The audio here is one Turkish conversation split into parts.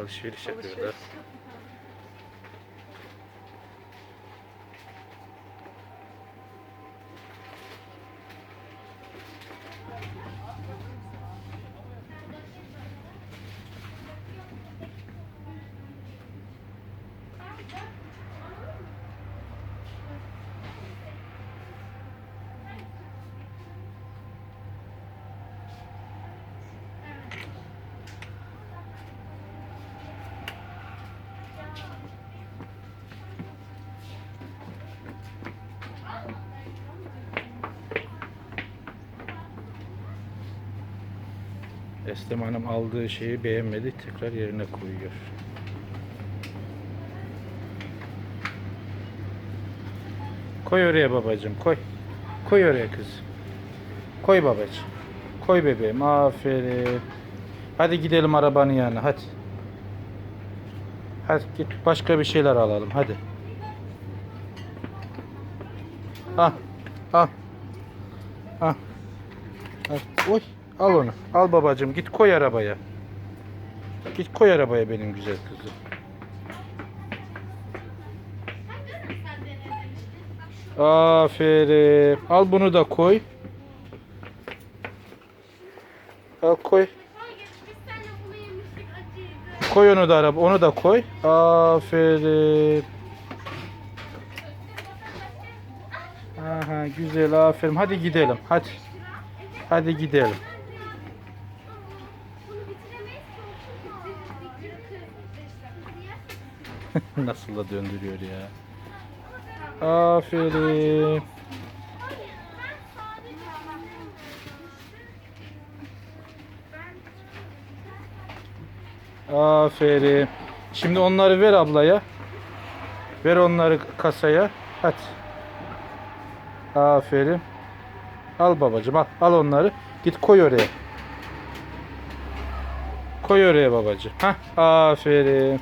Alışveriş yapıyorlar. Eslem Hanım aldığı şeyi beğenmedi. Tekrar yerine koyuyor. Koy oraya babacığım koy. Koy oraya kız. Koy babacığım. Koy bebeğim. Aferin. Hadi gidelim arabanın yanına hadi. Hadi git başka bir şeyler alalım hadi. Al. Al. Al. Al. Oy. Al onu. Al babacığım git koy arabaya. Git koy arabaya benim güzel kızım. Aferin. Al bunu da koy. Al koy. Koy onu da araba. Onu da koy. Aferin. Aha güzel aferin. Hadi gidelim. Hadi. Hadi gidelim. Nasıl da döndürüyor ya. Aferin. Aferin. Şimdi onları ver ablaya. Ver onları kasaya. Hadi. Aferin. Al babacığım al. Al onları. Git koy oraya. Koy oraya babacığım. Hah. Aferin.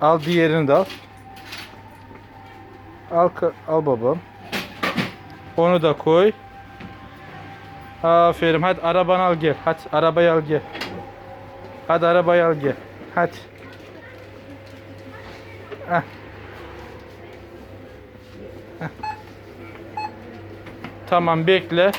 Al diğerini de al. Al, al babam. Onu da koy. Aferin. Hadi arabanı al gel. Hadi arabayı al gel. Hadi arabayı al gel. Hadi. Heh. Heh. Tamam bekle.